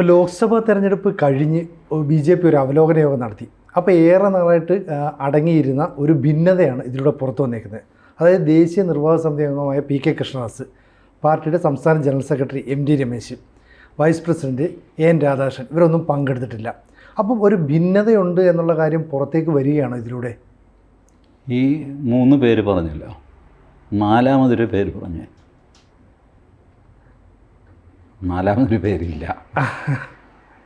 ഇപ്പോൾ ലോക്സഭാ തെരഞ്ഞെടുപ്പ് കഴിഞ്ഞ് ബി ജെ പി ഒരു അവലോകന യോഗം നടത്തി. അപ്പോൾ ഏറെ നാളായിട്ട് അടങ്ങിയിരുന്ന ഒരു ഭിന്നതയാണ് ഇതിലൂടെ പുറത്തു വന്നേക്കുന്നത്. അതായത് ദേശീയ നിർവാഹക സമിതി അംഗമായ പി കെ കൃഷ്ണദാസ് പാർട്ടിയുടെ സംസ്ഥാന general secretary M D Ramesh vice president A N Radhakrishnan ഇവരൊന്നും പങ്കെടുത്തിട്ടില്ല. അപ്പം ഒരു ഭിന്നതയുണ്ട് എന്നുള്ള കാര്യം പുറത്തേക്ക് വരികയാണ് ഇതിലൂടെ? ഈ മൂന്ന് പേര് പറഞ്ഞല്ലോ. നാലാമതൊരു പേര് പറഞ്ഞേ. നാലാമതൊരു പേരില്ല.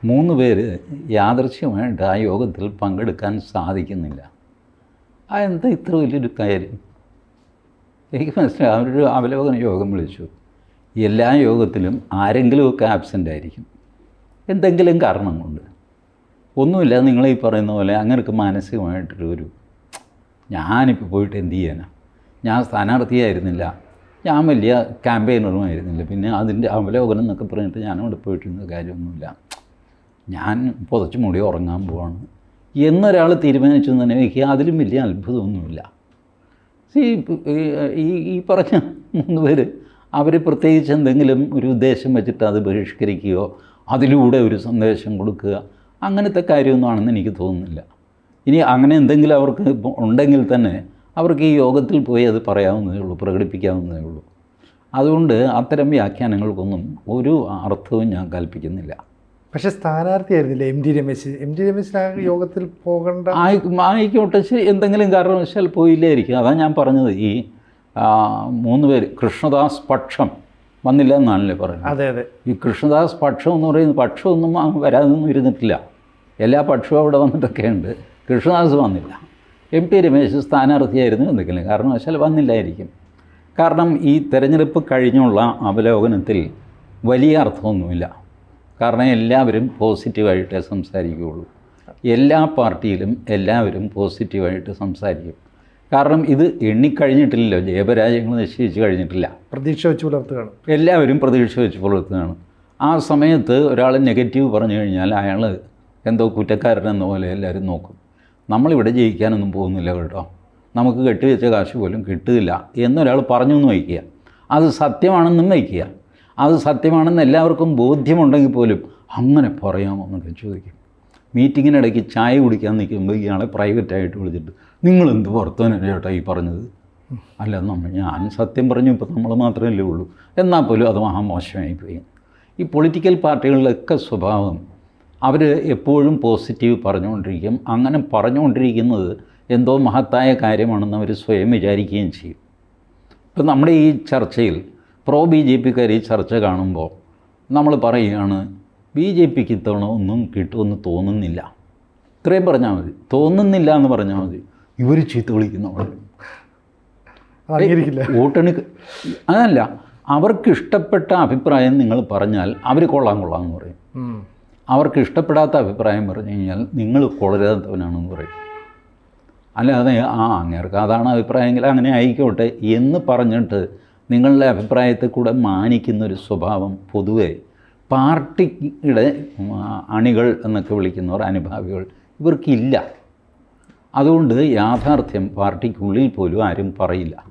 മൂന്ന് പേര് യാദൃശ്യമായിട്ട് ആ യോഗത്തിൽ പങ്കെടുക്കാൻ സാധിക്കുന്നില്ല. അതെന്താ ഇത്ര വലിയൊരു കാര്യം? എനിക്ക് മനസ്സിലായി. അവരൊരു അവലോകന യോഗം വിളിച്ചു. എല്ലാ യോഗത്തിലും ആരെങ്കിലുമൊക്കെ ആബ്സെന്റ് ആയിരിക്കും. എന്തെങ്കിലും കാരണം കൊണ്ട്. ഒന്നുമില്ല നിങ്ങൾ ഈ പറയുന്ന പോലെ അങ്ങനെയൊക്കെ മാനസികമായിട്ടൊരു ഒരു ഞാനിപ്പോൾ പോയിട്ട് എന്ത് ചെയ്യാനാണ് ഞാൻ സ്ഥാനാർത്ഥിയായിരുന്നില്ല. ഞാൻ വലിയ ക്യാമ്പയിനറുമായിരുന്നില്ല പിന്നെ അതിന്റെ അവലോകനം എന്നൊക്കെ പറഞ്ഞിട്ട് ഞാൻ അവിടെ പോയിട്ടിരുന്ന കാര്യമൊന്നുമില്ല. ഞാൻ പുതച്ച് മുടി ഉറങ്ങാൻ പോവാണ്. എന്നൊരാൾ തീരുമാനിച്ചു തന്നെ എനിക്ക് അതിലും വലിയ അത്ഭുതമൊന്നുമില്ല. ഈ ഈ പറഞ്ഞ മൂന്ന് പേര് അവർ പ്രത്യേകിച്ച് എന്തെങ്കിലും ഒരു ഉദ്ദേശം വെച്ചിട്ട് അത് ബഹിഷ്കരിക്കുകയോ അതിലൂടെ ഒരു സന്ദേശം കൊടുക്കുക അങ്ങനത്തെ കാര്യമൊന്നും ആണെന്ന് എനിക്ക് തോന്നുന്നില്ല. ഇനി അങ്ങനെ എന്തെങ്കിലും അവർക്ക് ഉണ്ടെങ്കിൽ തന്നെ അവർക്ക് ഈ യോഗത്തിൽ പോയി അത് പറയാവുന്നതേ ഉള്ളൂ പ്രകടിപ്പിക്കാവുന്നതേ ഉള്ളൂ. അതുകൊണ്ട് അത്തരം വ്യാഖ്യാനങ്ങൾക്കൊന്നും ഒരു അർത്ഥവും ഞാൻ കൽപ്പിക്കുന്നില്ല. പക്ഷെ സ്ഥാനാർത്ഥിയായിരുന്നില്ല M D Ramesh? M D Ramesh ആ യോഗത്തിൽ പോകേണ്ട ആയിക്കോട്ടെ ശരി. എന്തെങ്കിലും കാരണവശാൽ പോയില്ലായിരിക്കും. അതാണ് ഞാൻ പറഞ്ഞത്. ഈ മൂന്ന് പേര് കൃഷ്ണദാസ് പക്ഷം വന്നില്ല എന്നാണല്ലേ പറയുന്നത്. അതെ അതെ. ഈ കൃഷ്ണദാസ് പക്ഷം എന്ന് പറയുന്നത് പക്ഷമൊന്നും വരാതൊന്നും ഇരുന്നിട്ടില്ല. എല്ലാ പക്ഷവും അവിടെ വന്നിട്ടൊക്കെ ഉണ്ട് കൃഷ്ണദാസ് വന്നില്ല. എം ടി രമേശ് സ്ഥാനാർത്ഥിയായിരുന്നു എന്തെങ്കിലും കാരണവശാൽ വന്നില്ലായിരിക്കും. കാരണം ഈ തെരഞ്ഞെടുപ്പ് കഴിഞ്ഞുള്ള അവലോകനത്തിൽ വലിയ അർത്ഥമൊന്നുമില്ല. കാരണം എല്ലാവരും പോസിറ്റീവായിട്ടേ സംസാരിക്കുകയുള്ളൂ. എല്ലാ പാർട്ടിയിലും എല്ലാവരും പോസിറ്റീവായിട്ട് സംസാരിക്കും. കാരണം ഇത് എണ്ണിക്കഴിഞ്ഞിട്ടില്ലല്ലോ. ജയപരാജയങ്ങൾ നിശ്ചയിച്ച് കഴിഞ്ഞിട്ടില്ല. പ്രതീക്ഷ വെച്ച് പുലർത്തുകയാണ്. എല്ലാവരും പ്രതീക്ഷ വെച്ച് പുലർത്തുകയാണ്. ആ സമയത്ത് ഒരാൾ നെഗറ്റീവ് പറഞ്ഞു കഴിഞ്ഞാൽ അയാൾ എന്തോ കുറ്റക്കാരനെന്ന പോലെ എല്ലാവരും നോക്കും. നമ്മളിവിടെ ജയിക്കാനൊന്നും പോകുന്നില്ല കേട്ടോ. നമുക്ക് കെട്ടിവെച്ച കാശ് പോലും കിട്ടില്ല എന്നൊരാൾ പറഞ്ഞു എന്ന് വയ്ക്കുക. അത് സത്യമാണെന്നും വയ്ക്കുക. അത് സത്യമാണെന്ന് എല്ലാവർക്കും ബോധ്യമുണ്ടെങ്കിൽ പോലും അങ്ങനെ പറയാമോ എന്നൊക്കെ ചോദിക്കും. മീറ്റിങ്ങിനിടയ്ക്ക് ചായ കുടിക്കാൻ നിൽക്കുമ്പോൾ ഇയാളെ പ്രൈവറ്റായിട്ട് വിളിച്ചിട്ട് നിങ്ങൾ എന്ത് വർത്തമാനം ചേട്ടാ ഈ പറഞ്ഞത്? അല്ല നമ്മൾ ഞാൻ സത്യം പറഞ്ഞു ഇപ്പോൾ നമ്മൾ മാത്രമല്ലേ ഉള്ളൂ. എന്നാൽ പോലും അത് മഹാമോശമായി പോയി ഈ പൊളിറ്റിക്കൽ പാർട്ടികളിലൊക്കെ സ്വഭാവം അവർ എപ്പോഴും പോസിറ്റീവ് പറഞ്ഞുകൊണ്ടിരിക്കും. അങ്ങനെ പറഞ്ഞുകൊണ്ടിരിക്കുന്നത് എന്തോ മഹത്തായ കാര്യമാണെന്ന് അവർ സ്വയം വിചാരിക്കുകയും ചെയ്യും. ഇപ്പം നമ്മുടെ ഈ ചർച്ചയിൽ പ്രോ ബി ജെ പിക്കാർ ഈ ചർച്ച കാണുമ്പോൾ നമ്മൾ പറയുകയാണ് ബി ജെ പിക്ക് ഇത്തവണ ഒന്നും കിട്ടുമെന്ന് തോന്നുന്നില്ല. ഇത്രയും പറഞ്ഞാൽ മതി. തോന്നുന്നില്ല എന്ന് പറഞ്ഞാൽ മതി. ഇവർ ചീത്ത വിളിക്കുന്നവർ. വോട്ടെണ്ണി അതല്ല അവർക്ക് ഇഷ്ടപ്പെട്ട അഭിപ്രായം നിങ്ങൾ പറഞ്ഞാൽ അവർ കൊള്ളാം കൊള്ളാം എന്ന് പറയും. അവർക്ക് ഇഷ്ടപ്പെടാത്ത അഭിപ്രായം പറഞ്ഞു കഴിഞ്ഞാൽ നിങ്ങൾ കൊളരാത്തവനാണെന്ന് പറയും. അല്ലാതെ ആ അങ്ങേർക്ക് അതാണ് അഭിപ്രായമെങ്കിൽ അങ്ങനെ ആയിക്കോട്ടെ എന്ന് പറഞ്ഞിട്ട് നിങ്ങളുടെ അഭിപ്രായത്തെ കൂടെ മാനിക്കുന്നൊരു സ്വഭാവം പൊതുവെ പാർട്ടിയുടെ അണികൾ എന്നൊക്കെ വിളിക്കുന്നവർ അനുഭാവികൾ ഇവർക്കില്ല. അതുകൊണ്ട് യാഥാർത്ഥ്യം പാർട്ടിക്കുള്ളിൽ പോലും ആരും പറയില്ല.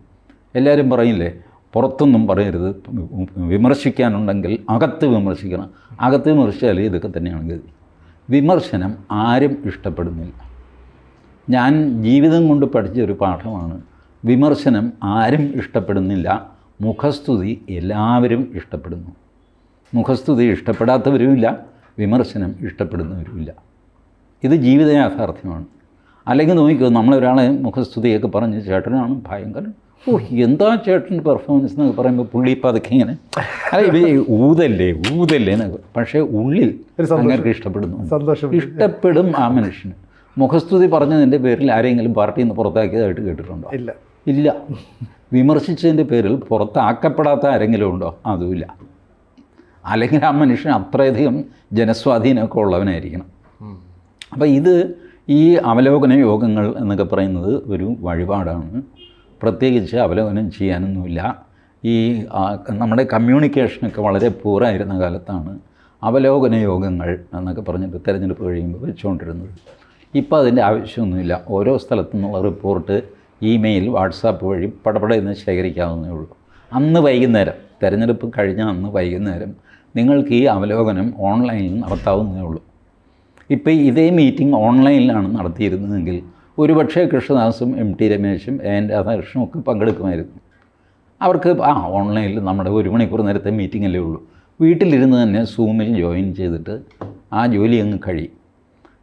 എല്ലാവരും പറയില്ലേ? പുറത്തൊന്നും പറയരുത്. വിമർശിക്കാനുണ്ടെങ്കിൽ അകത്ത് വിമർശിക്കണം. അകത്ത് വിമർശിച്ചാൽ ഇതൊക്കെ തന്നെയാണ് ഗതി. വിമർശനം ആരും ഇഷ്ടപ്പെടുന്നില്ല. ഞാൻ ജീവിതം കൊണ്ട് പഠിച്ച ഒരു പാഠമാണ്. വിമർശനം ആരും ഇഷ്ടപ്പെടുന്നില്ല. മുഖസ്തുതി എല്ലാവരും ഇഷ്ടപ്പെടുന്നു. മുഖസ്തുതി ഇഷ്ടപ്പെടാത്തവരുമില്ല വിമർശനം ഇഷ്ടപ്പെടുന്നവരുമില്ല ഇത് ജീവിത യാഥാർത്ഥ്യമാണ് അല്ലെങ്കിൽ നോക്കിക്കോ നമ്മളൊരാളെ മുഖസ്തുതിയൊക്കെ പറഞ്ഞ് ചേട്ടനാണ് ഭയങ്കര ഓ എന്താ ചേട്ടന്റെ പെർഫോമൻസ് എന്നൊക്കെ പറയുമ്പോൾ പുള്ളി ഇപ്പം അതൊക്കെ ഇങ്ങനെ? അല്ല ഇത് ഊതല്ലേ ഊതല്ലേ എന്നൊക്കെ. പക്ഷേ ഉള്ളിൽ അങ്ങനെ ഇഷ്ടപ്പെടുന്നു. സന്തോഷം. ഇഷ്ടപ്പെടും ആ മനുഷ്യന്. മുഖസ്തുതി പറഞ്ഞതിന്റെ പേരിൽ ആരെങ്കിലും പാർട്ടിയിൽ നിന്ന് പുറത്താക്കിയതായിട്ട് കേട്ടിട്ടുണ്ടോ? ഇല്ല. ഇല്ല. വിമർശിച്ചതിന്റെ പേരിൽ പുറത്താക്കപ്പെടാത്ത ആരെങ്കിലും ഉണ്ടോ? അതുമില്ല അല്ലെങ്കിൽ ആ മനുഷ്യൻ അത്രയധികം ജനസ്വാധീനമൊക്കെ ഉള്ളവനായിരിക്കണം. അപ്പോൾ ഇത് ഈ അവലോകന യോഗങ്ങൾ എന്നൊക്കെ പറയുന്നത് ഒരു വഴിപാടാണ്. പ്രത്യേകിച്ച് അവലോകനം ചെയ്യാനൊന്നുമില്ല. ഈ നമ്മുടെ കമ്മ്യൂണിക്കേഷനൊക്കെ വളരെ പൂറായിരുന്ന കാലത്താണ് അവലോകന യോഗങ്ങൾ എന്നൊക്കെ പറഞ്ഞിട്ട് തിരഞ്ഞെടുപ്പ് കഴിയുമ്പോൾ വെച്ചുകൊണ്ടിരുന്നത് ഇപ്പോൾ അതിന്റെ ആവശ്യമൊന്നുമില്ല. ഓരോ സ്ഥലത്തു നിന്നുള്ള റിപ്പോർട്ട് ഇമെയിൽ വാട്സാപ്പ് വഴി പടപടയെന്ന് ശേഖരിക്കാവുന്നേ ഉള്ളൂ. അന്ന് വൈകുന്നേരം തിരഞ്ഞെടുപ്പ് കഴിഞ്ഞ അന്ന് വൈകുന്നേരം നിങ്ങൾക്ക് ഈ അവലോകനം ഓൺലൈനിൽ നടത്താവുന്നതേ ഉള്ളൂ. ഇപ്പോൾ ഇതേ മീറ്റിംഗ് ഓൺലൈനിലാണ് നടത്തിയിരുന്നതെങ്കിൽ ഒരുപക്ഷെ കൃഷ്ണദാസും എം ടി രമേശും എൻ രാധാകൃഷ്ണനും ഒക്കെ പങ്കെടുക്കുമായിരുന്നു. അവർക്ക് ആ ഓൺലൈനിൽ നമ്മുടെ ഒരു മണിക്കൂർ നേരത്തെ മീറ്റിംഗ് അല്ലേ ഉള്ളൂ. വീട്ടിലിരുന്ന് തന്നെ സൂമിൽ ജോയിൻ ചെയ്തിട്ട് ആ ജോലി അങ്ങ് കഴിയും.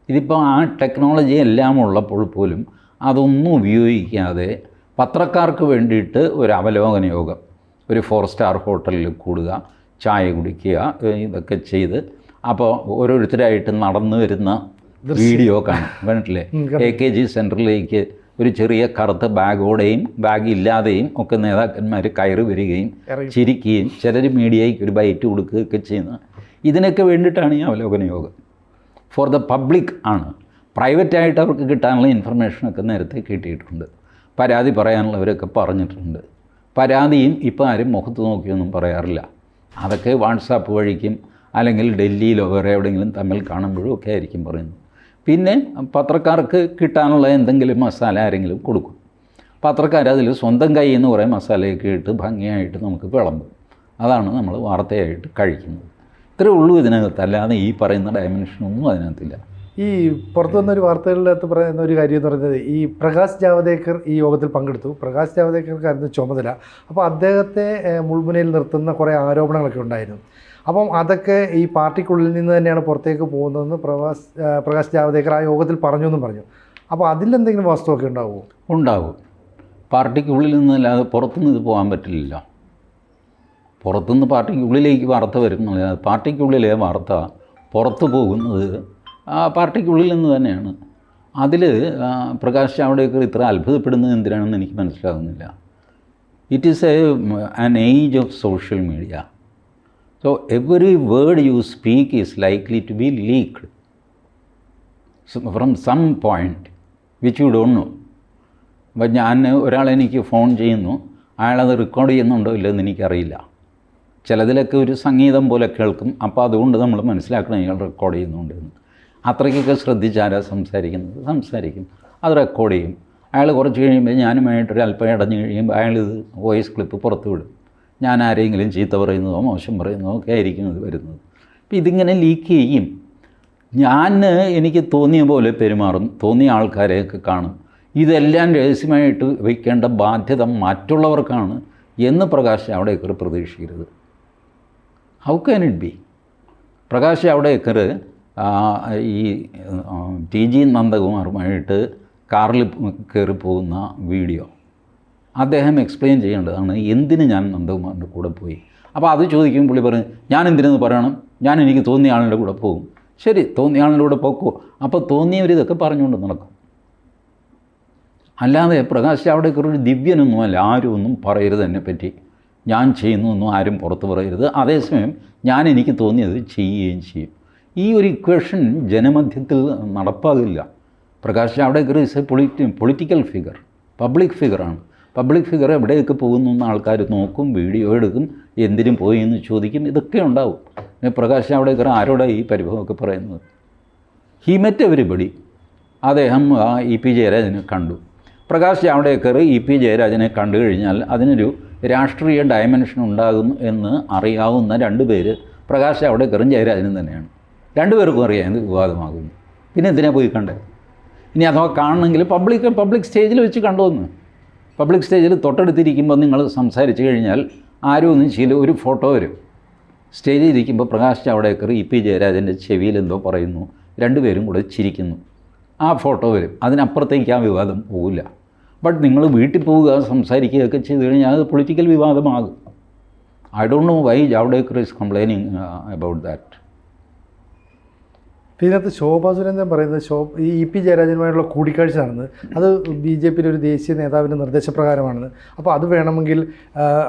ഇതിപ്പോൾ ആ ടെക്നോളജി എല്ലാം ഉള്ളപ്പോൾ പോലും അതൊന്നും ഉപയോഗിക്കാതെ പത്രക്കാർക്ക് വേണ്ടിയിട്ട് ഒരു അവലോകന യോഗം ഒരു ഫോർ സ്റ്റാർ ഹോട്ടലിൽ കൂടുക ചായ കുടിക്കുക ഇതൊക്കെ ചെയ്ത് അപ്പോൾ ഓരോരുത്തരായിട്ട് നടന്നു വരുന്ന വീഡിയോ കാണും. കണ്ടിട്ടില്ലേ? എ കെ ജി സെന്ററിലേക്ക് ഒരു ചെറിയ കറുത്ത ബാഗോടെയും ബാഗ് ഇല്ലാതെയും ഒക്കെ നേതാക്കന്മാർ കയറി വരികയും. ചിരിക്കുകയും ചിലർ മീഡിയയ്ക്ക് ഒരു ബൈറ്റ് കൊടുക്കുകയൊക്കെ ചെയ്യുന്ന ഇതിനൊക്കെ വേണ്ടിയിട്ടാണ് ഈ അവലോകന യോഗം. ഫോർ ദ പബ്ലിക് ആണ്. പ്രൈവറ്റായിട്ട് അവർക്ക് കിട്ടാനുള്ള ഇൻഫർമേഷനൊക്കെ നേരത്തെ കിട്ടിയിട്ടുണ്ട്. പരാതി പറയാനുള്ളവരൊക്കെ പറഞ്ഞിട്ടുണ്ട്. പരാതിയും ഇപ്പോൾ ആരും മുഖത്ത് നോക്കിയൊന്നും പറയാറില്ല. അതൊക്കെ വാട്സാപ്പ് വഴിക്കും അല്ലെങ്കിൽ ഡൽഹിയിലോ വേറെ എവിടെയെങ്കിലും തമ്മിൽ കാണുമ്പോഴും ഒക്കെ ആയിരിക്കും പറയുന്നത്. പിന്നെ പത്രക്കാർക്ക് കിട്ടാനുള്ള എന്തെങ്കിലും മസാല ആരെങ്കിലും കൊടുക്കും. പത്രക്കാർ അതിൽ സ്വന്തം കൈ എന്ന് കുറേ മസാലയൊക്കെ ഇട്ട് ഭംഗിയായിട്ട് നമുക്ക് വിളമ്പും. അതാണ് നമ്മൾ വാർത്തയായിട്ട് കഴിക്കുന്നത്. ഇത്രേ ഉള്ളൂ ഇതിനകത്ത്. അല്ലാതെ ഈ പറയുന്ന ഡയമെൻഷനൊന്നും അതിനകത്തില്ല. ഈ പുറത്തു വന്നൊരു വാർത്തകളിനകത്ത് പറയുന്ന ഒരു കാര്യം എന്ന് പറയുന്നത് ഈ പ്രകാശ് ജാവദേക്കർ ഈ യോഗത്തിൽ പങ്കെടുത്തു. പ്രകാശ് ജാവദേക്കർക്കായിരുന്നു ചുമതല. അപ്പോൾ അദ്ദേഹത്തെ മുൾമുനയിൽ നിർത്തുന്ന കുറേ ആരോപണങ്ങളൊക്കെ ഉണ്ടായിരുന്നു. അപ്പം അതൊക്കെ ഈ പാർട്ടിക്കുള്ളിൽ നിന്ന് തന്നെയാണ് പുറത്തേക്ക് പോകുന്നതെന്ന് പ്രകാശ് പ്രകാശ് ജാവദേക്കർ ആ യോഗത്തിൽ പറഞ്ഞു എന്നും പറഞ്ഞു. അപ്പോൾ അതിലെന്തെങ്കിലും വാസ്തുവൊക്കെ ഉണ്ടാവുമോ? ഉണ്ടാവും പാർട്ടിക്കുള്ളിൽ നിന്നല്ലാതെ പുറത്തുനിന്ന് ഇത് പോകാൻ പറ്റില്ലല്ലോ. പുറത്തുനിന്ന് പാർട്ടിക്കുള്ളിലേക്ക് വാർത്ത വരും എന്നല്ലാതെ പാർട്ടിക്കുള്ളിലെ വാർത്ത പുറത്തു പോകുന്നത് ആ പാർട്ടിക്കുള്ളിൽ നിന്ന് തന്നെയാണ്. അതിൽ പ്രകാശ് ജാവ്ദേക്കർ ഇത്ര അത്ഭുതപ്പെടുന്നത് എന്തിനാണെന്ന് എനിക്ക് മനസ്സിലാകുന്നില്ല. It is a an age of social media so every word you speak is likely to be leaked from some point which you don't know അപ്പം ഞാൻ ഒരാളെനിക്ക് ഫോൺ ചെയ്യുന്നു. അയാളത് റെക്കോർഡ് ചെയ്യുന്നുണ്ടോ ഇല്ലെന്ന് എനിക്കറിയില്ല. ചിലതിലൊക്കെ ഒരു സംഗീതം പോലെ കേൾക്കും. അപ്പോൾ അതുകൊണ്ട് നമ്മൾ മനസ്സിലാക്കണം ഇയാൾ റെക്കോർഡ് ചെയ്യുന്നുണ്ട് എന്ന്. അത്രയ്ക്കൊക്കെ ശ്രദ്ധിച്ചാരാ സംസാരിക്കുന്നത്? സംസാരിക്കും. അത് റെക്കോർഡ് ചെയ്യും. അയാൾ കുറച്ച് കഴിയുമ്പോൾ ഞാനുമായിട്ടൊരു അല്പം ഇടഞ്ഞു കഴിയുമ്പോൾ അയാൾ ഇത് വോയിസ് ക്ലിപ്പ് പുറത്തു വിടും. ഞാൻ ആരെങ്കിലും ചീത്ത പറയുന്നതോ മോശം പറയുന്നതോ ഒക്കെ ആയിരിക്കും ഇത് വരുന്നത്. അപ്പോൾ ഇതിങ്ങനെ ലീക്ക് ചെയ്യും. ഞാൻ എനിക്ക് തോന്നിയ പോലെ പെരുമാറും. തോന്നിയ ആൾക്കാരെയൊക്കെ കാണും. ഇതെല്ലാം രഹസ്യമായിട്ട് വയ്ക്കേണ്ട ബാധ്യത മറ്റുള്ളവർക്കാണ് എന്ന് പ്രകാശ് അവിടെയൊക്കെ പ്രതീക്ഷിക്കരുത്. How can it be Prakash അവിടെയൊക്കെ ഈ ടി ജി നന്ദകുമാറുമായിട്ട് കാറിൽ കയറി പോകുന്ന വീഡിയോ. അദ്ദേഹം എക്സ്പ്ലെയിൻ ചെയ്യേണ്ടതാണ് എന്തിന് ഞാൻ നന്ദകുമാറിന്റെ കൂടെ പോയി? അപ്പോൾ അത് ചോദിക്കും പുള്ളി പറയും ഞാൻ എന്തിനെന്ന് പറയണം? ഞാൻ എനിക്ക് തോന്നിയ ആളിന്റെ കൂടെ പോകും. ശരി തോന്നിയ ആളിന്റെ കൂടെ പോക്കോ. അപ്പോൾ തോന്നിയവർ ഇതൊക്കെ പറഞ്ഞുകൊണ്ട് നടക്കും. അല്ലാതെ പ്രകാശ് ജാവ്ദേക്കർ ഒരു ദിവ്യനൊന്നുമല്ല ആരും ഒന്നും പറയരുത് എന്നെപ്പറ്റി ഞാൻ ചെയ്യുന്നൊന്നും ആരും പുറത്ത് പറയരുത്. അതേസമയം ഞാൻ എനിക്ക് തോന്നിയത് ചെയ്യുകയും ചെയ്യും. ഈ ഒരു ഇക്വേഷൻ ജനമധ്യത്തിൽ നടപ്പാകില്ല. Prakash Javadekar is a politi political figure public ഫിഗറാണ് public figure എവിടെയൊക്കെ പോകുന്നു എന്ന് ആൾക്കാർ നോക്കും വീഡിയോ എടുക്കും എന്തിനും പോയി എന്ന് ചോദിക്കും ഇതൊക്കെ ഉണ്ടാവും. പിന്നെ പ്രകാശ് ജാവ്ദേക്കർ ആരോടാണ് ഈ പരിഭവമൊക്കെ പറയുന്നത്? ഹി മെറ്റ് എവരിബഡി അദ്ദേഹം ഇ പി ജയരാജനെ കണ്ടു. പ്രകാശ് ജാവ്ദേക്കർ ഇ പി ജയരാജനെ കണ്ടു കഴിഞ്ഞാൽ അതിനൊരു രാഷ്ട്രീയ ഡയമെൻഷൻ ഉണ്ടാകും എന്ന് അറിയാവുന്ന രണ്ട് പേര് പ്രകാശ് ജാവ്ദേക്കറും ജയരാജനും തന്നെയാണ്. രണ്ടുപേർക്കും അറിയാം ഇത് വിവാദമാകുന്നു. പിന്നെ എന്തിനാ പോയി കണ്ടത് ഇനി അഥവാ കാണണമെങ്കിൽ പബ്ലിക് പബ്ലിക് സ്റ്റേജിൽ വെച്ച് കണ്ടുവന്ന് പബ്ലിക് സ്റ്റേജിൽ തൊട്ടടുത്തിരിക്കുമ്പോൾ നിങ്ങൾ സംസാരിച്ചു കഴിഞ്ഞാൽ ആരും ഒന്നും ചെയ്യില്ല. ഒരു ഫോട്ടോ വരും. സ്റ്റേജിൽ ഇരിക്കുമ്പോൾ പ്രകാശ് ജാവ്ദേക്കർ ഇ പി ജയരാജന്റെ ചെവിയിൽ എന്തോ പറയുന്നു. രണ്ടുപേരും കൂടെ ചിരിക്കുന്നു. ആ ഫോട്ടോ വരും. അതിനപ്പുറത്തേക്ക് ആ വിവാദം പോവില്ല. ബട്ട് നിങ്ങൾ വീട്ടിൽ പോവുക സംസാരിക്കുകയൊക്കെ ചെയ്ത് കഴിഞ്ഞാൽ അത് political വിവാദമാകും. I don't know why Javadekar is complaining about that. ഇതിനകത്ത് ശോഭാ സുരേന്ദ്രൻ പറയുന്നത് ശോ ഈ ഇ പി ജയരാജനുമായുള്ള കൂടിക്കാഴ്ച നടന്നത് അത് ബി ജെ പിയിലെ ഒരു ദേശീയ നേതാവിന്റെ നിർദ്ദേശപ്രകാരമാണെന്ന്. അപ്പോൾ അത് വേണമെങ്കിൽ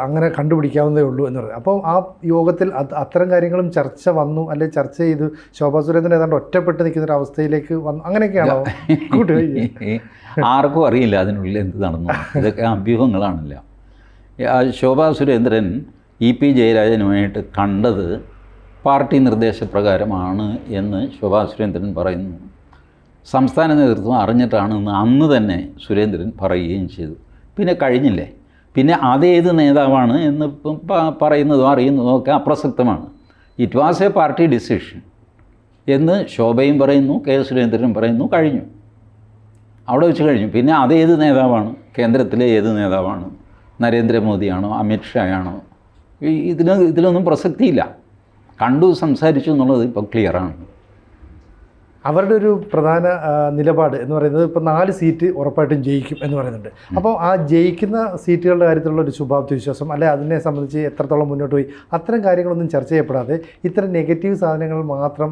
അങ്ങനെ കണ്ടുപിടിക്കാവുന്നതേ ഉള്ളൂ എന്ന് പറയുന്നത് അപ്പോൾ ആ യോഗത്തിൽ അത് അത്തരം കാര്യങ്ങളും ചർച്ച വന്നു അല്ലെ ചർച്ച ചെയ്തു ശോഭാ സുരേന്ദ്രൻ ഏതാണ്ട് ഒറ്റപ്പെട്ട് നിൽക്കുന്ന ഒരു അവസ്ഥയിലേക്ക് വന്നു. അങ്ങനെയൊക്കെയാണോ? ആർക്കും അറിയില്ല അതിനുള്ളിൽ എന്ത് നടന്നു. ഇതൊക്കെ അഭ്യൂഹങ്ങളാണല്ലോ. ശോഭാ സുരേന്ദ്രൻ ഇ പി ജയരാജനുമായിട്ട് കണ്ടത് പാർട്ടി നിർദ്ദേശപ്രകാരമാണ് എന്ന് ശോഭാ സുരേന്ദ്രൻ പറയുന്നു. സംസ്ഥാന നേതൃത്വം അറിഞ്ഞിട്ടാണെന്ന് അന്ന് തന്നെ സുരേന്ദ്രൻ പറയുകയും ചെയ്തു. പിന്നെ കഴിഞ്ഞില്ലേ? പിന്നെ അതേത് നേതാവാണ് എന്ന് പറയുന്നതോ അറിയുന്നതോ ഒക്കെ അപ്രസക്തമാണ്. It was a party decision എന്ന് ശോഭയും പറയുന്നു കെ സുരേന്ദ്രനും പറയുന്നു കഴിഞ്ഞു. അവിടെ വെച്ച് കഴിഞ്ഞു. പിന്നെ അതേത് നേതാവാണ്? കേന്ദ്രത്തിലെ ഏത് നേതാവാണ്? നരേന്ദ്രമോദിയാണോ അമിത്ഷായാണോ? ഇതിന് ഇതിലൊന്നും പ്രസക്തിയില്ല. കണ്ടു സംസാരിച്ചു എന്നുള്ളത് ഇപ്പോൾ ക്ലിയറാണ് അവരുടെ ഒരു പ്രധാന നിലപാട് എന്ന് പറയുന്നത് ഇപ്പോൾ നാല് സീറ്റ് ഉറപ്പായിട്ടും ജയിക്കും എന്ന് പറയുന്നുണ്ട്. അപ്പോൾ ആ ജയിക്കുന്ന സീറ്റുകളുടെ കാര്യത്തിലുള്ള ഒരു ശുഭാപ്തി വിശ്വാസം അല്ലെ അതിനെ സംബന്ധിച്ച് എത്രത്തോളം മുന്നോട്ട് പോയി അത്തരം കാര്യങ്ങളൊന്നും ചർച്ച ചെയ്യപ്പെടാതെ ഇത്തരം നെഗറ്റീവ് സാധനങ്ങൾ മാത്രം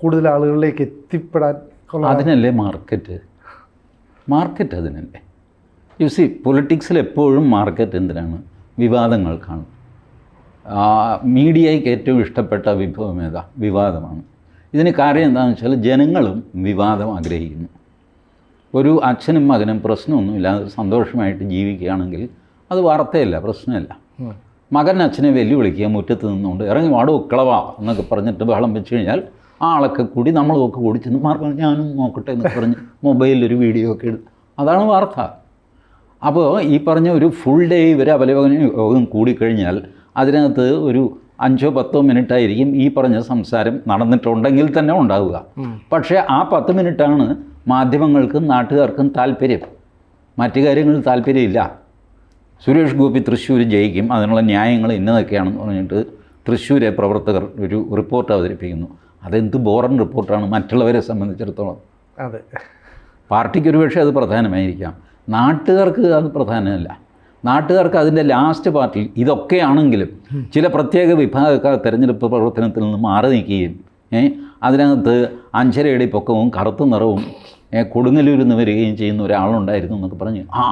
കൂടുതൽ ആളുകളിലേക്ക് എത്തിപ്പെടാൻ അതിനല്ലേ മാർക്കറ്റ് മാർക്കറ്റ് അതിനല്ലേ? യു സി പൊളിറ്റിക്സിൽ എപ്പോഴും മാർക്കറ്റ് എന്തിനാണ്? വിവാദങ്ങൾക്കാണ് മീഡിയയ്ക്ക് ഏറ്റവും ഇഷ്ടപ്പെട്ട വിഭവം ഏതാ? വിവാദമാണ്. ഇതിന് കാര്യം എന്താണെന്ന് വെച്ചാൽ ജനങ്ങളും വിവാദം ആഗ്രഹിക്കുന്നു. ഒരു അച്ഛനും മകനും പ്രശ്നമൊന്നുമില്ലാതെ സന്തോഷമായിട്ട് ജീവിക്കുകയാണെങ്കിൽ അത് വാർത്തയല്ല പ്രശ്നമല്ല. മകൻ അച്ഛനെ വെല്ലുവിളിക്കുക മുറ്റത്ത് നിന്നുകൊണ്ട് ഇറങ്ങി വാടോ കിളവാ എന്നൊക്കെ പറഞ്ഞിട്ട് ബഹളം വെച്ച് കഴിഞ്ഞാൽ ആ ആളൊക്കെ കൂടി നമ്മളൊക്കെ കൂടി ചെന്ന് മാർക്ക് ഞാനും നോക്കട്ടെ എന്ന് പറഞ്ഞ് മൊബൈലിലൊരു വീഡിയോ ഒക്കെ എടുത്ത് അതാണ് വാർത്ത. അപ്പോൾ ഈ പറഞ്ഞ ഒരു ഫുൾ ഡേ ഇവരെ അവലോകന യോഗം കൂടിക്കഴിഞ്ഞാൽ അതിനകത്ത് ഒരു അഞ്ചോ പത്തോ മിനിറ്റ് ആയിരിക്കും ഈ പറഞ്ഞ സംസാരം നടന്നിട്ടുണ്ടെങ്കിൽ തന്നെ ഉണ്ടാവുക. പക്ഷേ ആ പത്ത് മിനിറ്റാണ് മാധ്യമങ്ങൾക്കും നാട്ടുകാർക്കും താല്പര്യം. മറ്റു കാര്യങ്ങളിൽ താല്പര്യമില്ല. സുരേഷ് ഗോപി തൃശ്ശൂർ ജയിക്കും. അതിനുള്ള ന്യായങ്ങൾ ഇന്നതൊക്കെയാണെന്ന് പറഞ്ഞിട്ട് തൃശ്ശൂരെ പ്രവർത്തകർ ഒരു റിപ്പോർട്ട് അവതരിപ്പിക്കുന്നു. അതെന്ത് ബോറൻ റിപ്പോർട്ടാണ് മറ്റുള്ളവരെ സംബന്ധിച്ചിടത്തോളം. അതെ. പാർട്ടിക്ക് ഒരുപക്ഷെ അത് പ്രധാനമായിരിക്കാം. നാട്ടുകാർക്ക് അത് പ്രധാനമല്ല. നാട്ടുകാർക്ക് അതിന്റെ ലാസ്റ്റ് പാർട്ടിൽ ഇതൊക്കെയാണെങ്കിലും ചില പ്രത്യേക വിഭാഗക്കാർ തെരഞ്ഞെടുപ്പ് പ്രവർത്തനത്തിൽ നിന്ന് മാറി നിൽക്കുകയും അതിനകത്ത് അഞ്ചരയടി പൊക്കവും കറുത്ത നിറവും നിന്ന് വരികയും ചെയ്യുന്ന ഒരാളുണ്ടായിരുന്നു എന്നൊക്കെ പറഞ്ഞ് ആ.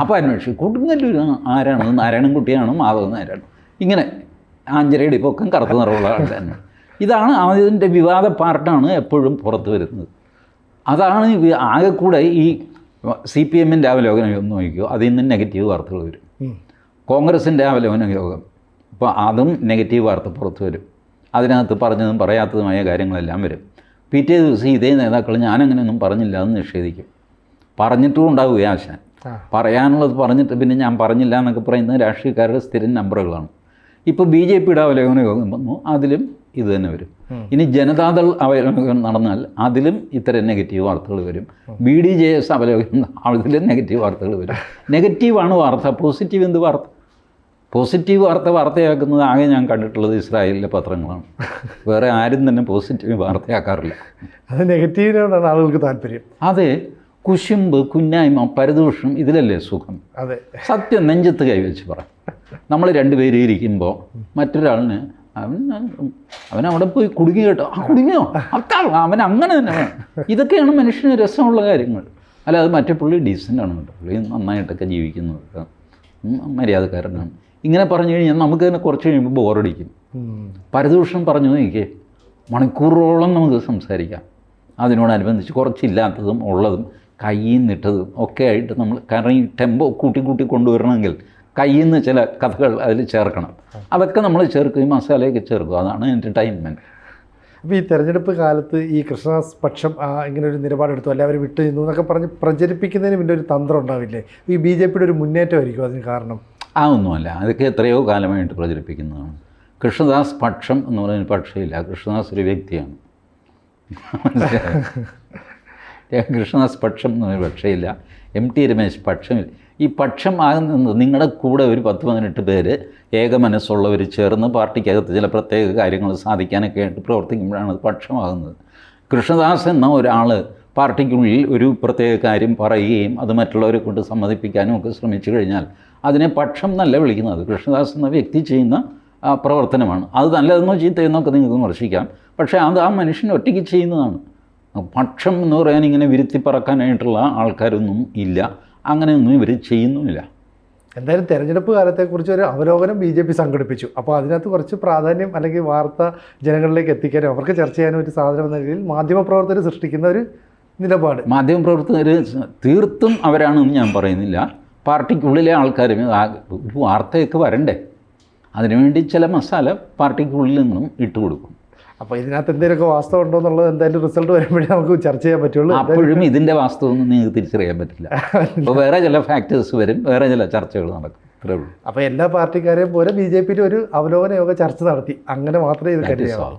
അപ്പോൾ അന്വേഷിച്ചു. കൊടുങ്ങല്ലൂർ ആരാണ്? നാരായണൻകുട്ടിയാണ് മാധവൻ നാരായണൻ ഇങ്ങനെ അഞ്ചരയടി പൊക്കം കറുത്ത നിറവുള്ള ആൾ തന്നെ. ഇതാണ് അതിന്റെ വിവാദ പാർട്ടാണ് എപ്പോഴും പുറത്തു വരുന്നത്. അതാണ് ആകെക്കൂടെ ആകെ കൂടെ ഈ സി പി എമ്മിന്റെ അവലോകനം ഒന്ന് നോക്കിയോ അതിൽ നിന്ന് നെഗറ്റീവ് വാർത്തകൾ വരും. കോൺഗ്രസിന്റെ അവലോകന യോഗം അപ്പോൾ അതും നെഗറ്റീവ് വാർത്ത പുറത്തു വരും. അതിനകത്ത് പറഞ്ഞതും പറയാത്തതുമായ കാര്യങ്ങളെല്ലാം വരും. പിറ്റേ ദിവസം ഇതേ നേതാക്കൾ ഞാനങ്ങനെയൊന്നും പറഞ്ഞില്ല എന്ന് നിഷേധിക്കും. പറഞ്ഞിട്ടും ഉണ്ടാവുക ആശാൻ പറയാനുള്ളത് പറഞ്ഞിട്ട് പിന്നെ ഞാൻ പറഞ്ഞില്ല എന്നൊക്കെ പറയുന്നത് രാഷ്ട്രീയക്കാരുടെ സ്ഥിരം നമ്പറുകളാണ്. ഇപ്പോൾ ബി ജെ പിയുടെ അവലോകന യോഗം വന്നു. അതിലും ഇത് തന്നെ വരും. ഇനി ജനതാദൾ അവലോകനം നടന്നാൽ അതിലും ഇത്തരം നെഗറ്റീവ് വാർത്തകൾ വരും. ബി ഡി ജെ എസ് അവലോകനം അതിലും നെഗറ്റീവ് വാർത്തകൾ വരും. നെഗറ്റീവാണ് വാർത്ത പോസിറ്റീവ് എന്ത് വാർത്ത? പോസിറ്റീവ് വാർത്ത വാർത്തയാക്കുന്നത് ആകെ ഞാൻ കണ്ടിട്ടുള്ളത് ഇസ്രായേലിലെ പത്രങ്ങളാണ്. വേറെ ആരും തന്നെ പോസിറ്റീവ് വാർത്തയാക്കാറില്ല. അത് നെഗറ്റീവിനോടാണ് ആളുകൾക്ക് താല്പര്യം. അതെ കുശുമ്പ് കുന്നായ്മ പരദൂഷണം ഇതിലല്ലേ സുഖം? അതെ. സത്യം നെഞ്ചത്ത് കൈവച്ച് പറ. നമ്മൾ രണ്ടുപേരും ഇരിക്കുമ്പോൾ മറ്റൊരാളിന് അവൻ അവൻ അവിടെ പോയി കുടുങ്ങി കേട്ടോ. ആ കുടുങ്ങിയോ? അക്കാ അവൻ അങ്ങനെ തന്നെ. ഇതൊക്കെയാണ് മനുഷ്യന് രസമുള്ള കാര്യങ്ങൾ. അല്ല അത് മറ്റേ പുള്ളി ഡീസന്റ് ആണ് കേട്ടോ. പുള്ളി നന്നായിട്ടൊക്കെ ജീവിക്കുന്നത് മര്യാദക്കാരനാണ്. ഇങ്ങനെ പറഞ്ഞു കഴിഞ്ഞാൽ നമുക്ക് തന്നെ കുറച്ച് കഴിയുമ്പോൾ ബോറടിക്കും. പരദൂഷണം പറഞ്ഞു എനിക്ക് മണിക്കൂറോളം നമുക്ക് സംസാരിക്കാം. അതിനോടനുബന്ധിച്ച് കുറച്ചില്ലാത്തതും ഉള്ളതും കയ്യിൽ നിന്നിട്ടതും ഒക്കെ ആയിട്ട് നമ്മൾ കാരണം ഈ ടെമ്പോ കൂട്ടി കൂട്ടി കൊണ്ടുവരണമെങ്കിൽ കയ്യിൽ നിന്ന് ചില കഥകൾ അതിൽ ചേർക്കണം. അതൊക്കെ നമ്മൾ ചേർക്കും ഈ മസാലയൊക്കെ ചേർക്കും. അതാണ് എന്റർടൈൻമെന്റ് അപ്പോൾ ഈ തെരഞ്ഞെടുപ്പ് കാലത്ത് ഈ കൃഷ്ണദാസ് പക്ഷം ഇങ്ങനെ ഒരു നിലപാടെടുത്തു. അല്ലെ അവർ വിട്ടു നിന്നു എന്നൊക്കെ പറഞ്ഞ് പ്രചരിപ്പിക്കുന്നതിന് പിന്നെ ഒരു തന്ത്രം ഉണ്ടാവില്ലേ? ഈ ബി ജെ പിയുടെ ഒരു മുന്നേറ്റമായിരിക്കും അതിന് കാരണം. ആ ഒന്നുമല്ല. അതൊക്കെ എത്രയോ കാലമായിട്ട് പ്രചരിപ്പിക്കുന്നതാണ്. കൃഷ്ണദാസ് പക്ഷം എന്ന് പറയുന്ന പക്ഷമില്ല കൃഷ്ണദാസ് ഒരു വ്യക്തിയാണ്. കൃഷ്ണദാസ് പക്ഷം എന്ന് പറയുന്ന പക്ഷമില്ല എം ടി രമേശ് പക്ഷമില്ല ഈ പക്ഷം ആകുന്നത് നിങ്ങളുടെ കൂടെ ഒരു പത്ത് പതിനെട്ട് പേര് ഏകമനസ്സുള്ളവർ ചേർന്ന് പാർട്ടിക്കകത്ത് ചില പ്രത്യേക കാര്യങ്ങൾ സാധിക്കാനൊക്കെ ആയിട്ട് പ്രവർത്തിക്കുമ്പോഴാണ് പക്ഷമാകുന്നത്. കൃഷ്ണദാസ് എന്ന ഒരാൾ പാർട്ടിക്കുള്ളിൽ ഒരു പ്രത്യേക കാര്യം പറയുകയും അത് മറ്റുള്ളവരെ കൊണ്ട് സമ്മതിപ്പിക്കാനും ഒക്കെ ശ്രമിച്ചു കഴിഞ്ഞാൽ അതിനെ പക്ഷം എന്നല്ല വിളിക്കുന്നത്. കൃഷ്ണദാസ് എന്ന വ്യക്തി ചെയ്യുന്ന പ്രവർത്തനമാണ്. അത് നല്ലതെന്നോ ചീത്തയെന്നോ ഒക്കെ നിങ്ങൾക്ക് വിമർശിക്കാം. പക്ഷേ അത് ആ മനുഷ്യൻ ഒറ്റയ്ക്ക് ചെയ്യുന്നതാണ്. പക്ഷം എന്ന് പറയാൻ ഇങ്ങനെ വിരുത്തി പറക്കാനായിട്ടുള്ള ആൾക്കാരൊന്നും ഇല്ല. അങ്ങനെയൊന്നും ഇവർ ചെയ്യുന്നുമില്ല. എന്തായാലും തെരഞ്ഞെടുപ്പ് കാലത്തെക്കുറിച്ച് ഒരു അവലോകനം ബി ജെ പി സംഘടിപ്പിച്ചു. അപ്പോൾ അതിനകത്ത് കുറച്ച് പ്രാധാന്യം അല്ലെങ്കിൽ വാർത്ത ജനങ്ങളിലേക്ക് എത്തിക്കാനും അവർക്ക് ചർച്ച ചെയ്യാനും ഒരു സാധനം എന്ന രീതിയിൽ മാധ്യമപ്രവർത്തകർ സൃഷ്ടിക്കുന്ന ഒരു നിലപാട്. മാധ്യമപ്രവർത്തകർ തീർത്തും അവരാണെന്ന് ഞാൻ പറയുന്നില്ല. പാർട്ടിക്കുള്ളിലെ ആൾക്കാരും ആ ഒരു വാർത്തയൊക്കെ വരണ്ടേ? അതിനുവേണ്ടി ചില മസാല പാർട്ടിക്കുള്ളിൽ നിന്നും ഇട്ട് കൊടുക്കും അപ്പോൾ ഇതിനകത്ത് എന്തെങ്കിലുമൊക്കെ വാസ്തവം ഉണ്ടോ എന്നുള്ളത് എന്തായാലും റിസൾട്ട് വരുമ്പോഴേ നമുക്ക് ചർച്ച ചെയ്യാൻ പറ്റുള്ളൂ. അപ്പോഴും ഇതിന്റെ വാസ്തവമൊന്നും നിങ്ങൾക്ക് തിരിച്ചറിയാൻ പറ്റില്ല. അപ്പോൾ വേറെ ചില ഫാക്ടേഴ്സ് വരും വേറെ ചില ചർച്ചകൾ നടക്കും. അത്രേ ഉള്ളൂ. അപ്പോൾ എല്ലാ പാർട്ടിക്കാരെയും പോലെ ബി ജെ പിയിൽ ഒരു അവലോകന യോഗ ചർച്ച നടത്തി. അങ്ങനെ മാത്രമേ ഇത് That കരുതിയാവും all.